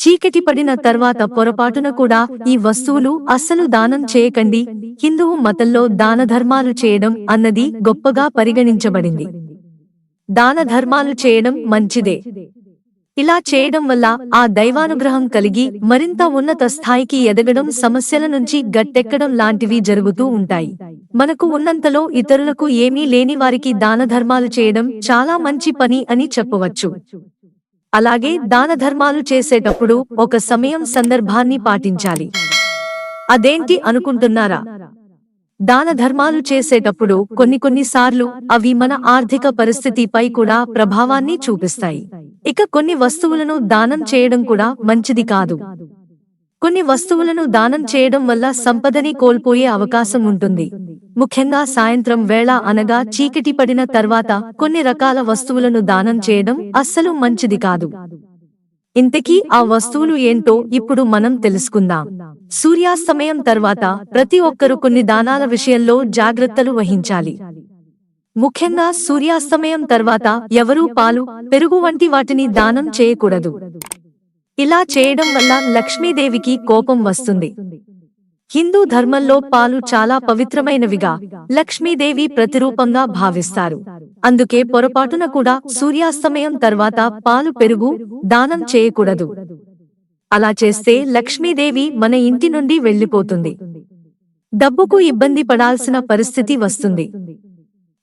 చీకటి పడిన తర్వాత పొరపాటున కూడా ఈ వస్తువులు అస్సలు దానం చేయకండి. హిందువు మతంలో దాన ధర్మాలు చేయడం అన్నది గొప్పగా పరిగణించబడింది. దాన ధర్మాలు చేయడం మంచిదే. ఇలా చేయడం వల్ల ఆ దైవానుగ్రహం కలిగి మరింత ఉన్నత స్థాయికి ఎదగడం సమస్యల నుంచి గట్టెక్కడం లాంటివి జరుగుతూ ఉంటాయి. మనకు ఉన్నంతలో ఇతరులకు ఏమీ లేని వారికి దాన ధర్మాలు చేయడం చాలా మంచి పని అని చెప్పవచ్చు. అలాగే దాన ధర్మాలు చేసేటప్పుడు ఒక సమయం సందర్భాన్ని పాటించాలి. అదేంటి అనుకుంటున్నారా? దాన ధర్మాలు చేసేటప్పుడు కొన్ని కొన్ని సార్లు అవి మన ఆర్థిక పరిస్థితిపై కూడా ప్రభావాన్ని చూపిస్తాయి. ఇక కొన్ని వస్తువులను దానం చేయడం కూడా మంచిది కాదు. కొన్ని వస్తువులను దానం చేయడం వల్ల సంపదని కోల్పోయే అవకాశం ఉంటుంది. ముఖ్యంగా సాయంత్రం వేళ అనగా చీకటి పడిన తర్వాత కొన్ని రకాల వస్తువులను దానం చేయడం అస్సలు మంచిది కాదు. ఇంతకీ ఆ వస్తువులు ఏంటో ఇప్పుడు మనం తెలుసుకుందాం. సూర్యాస్తమయం తర్వాత ప్రతి ఒక్కరూ కొన్ని దానాల విషయంలో జాగ్రత్తలు వహించాలి. ముఖ్యంగా సూర్యాస్తమయం తర్వాత ఎవరూ పాలు పెరుగు వంటి వాటిని దానం చేయకూడదు. ఇలా చేయడం వల్ల లక్ష్మీదేవికి కోపం వస్తుంది. హిందూ ధర్మంలో పాలు చాలా పవిత్రమైనవిగా లక్ష్మీదేవి ప్రతిరూపంగా భావిస్తారు. అందుకే పొరపాటున కూడా సూర్యాస్తమయం తర్వాత పాలు పెరుగు దానం చేయకూడదు. అలా చేస్తే లక్ష్మీదేవి మన ఇంటి నుండి వెళ్ళిపోతుంది డబ్బుకు ఇబ్బంది పడాల్సిన పరిస్థితి వస్తుంది.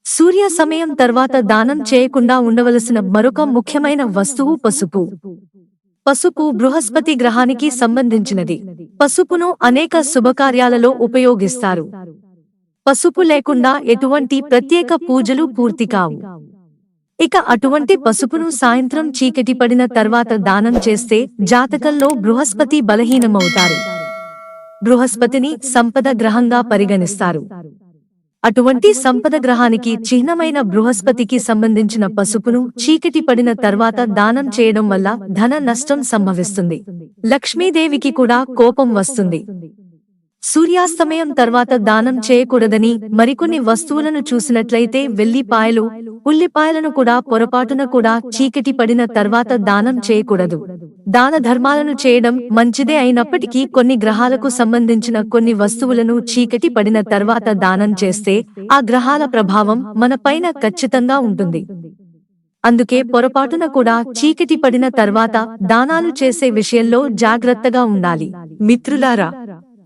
సూర్య సమయం తర్వాత దానం చేయకుండా ఉండవలసిన మరొక ముఖ్యమైన వస్తువు పసుపు. పసుపు బృహస్పతి గ్రహానికి సంబంధించినది. పసుపును అనేక శుభకార్యాలలో ఉపయోగిస్తారు. పసుపు లేకుండా ఎటువంటి ప్రత్యేక పూజలు పూర్తి కావు. ఇక అటువంటి పసుపును సాయంత్రం చీకటి పడిన తర్వాత దానం చేస్తే జాతకంలో బృహస్పతి బలహీనమవుతారు. బృహస్పతిని సంపద గ్రహంగా పరిగణిస్తారు. అటువంటి సంపద గ్రహానికి చిహ్నమైన బృహస్పతికి సంబంధించిన పసుపును చీకటి పడిన తర్వాత దానం చేయడం వల్ల ధన నష్టం సంభవిస్తుంది. లక్ష్మీదేవికి కూడా కోపం వస్తుంది. సూర్యాస్తమయం తర్వాత దానం చేయకూడదని మరికొన్ని వస్తువులను చూసినట్లయితే వెల్లిపాయలు ఉల్లిపాయలను కూడా పొరపాటున కూడా చీకటి పడిన తర్వాత దానం చేయకూడదు. దాన ధర్మాలను చేయడం మంచిదే అయినప్పటికీ కొన్ని గ్రహాలకు సంబంధించిన కొన్ని వస్తువులను చీకటి పడిన తర్వాత దానం చేస్తే ఆ గ్రహాల ప్రభావం మన పైన ఖచ్చితంగా ఉంటుంది. అందుకే పొరపాటున కూడా చీకటి పడిన తర్వాత దానాలు చేసే విషయంలో జాగ్రత్తగా ఉండాలి. మిత్రులారా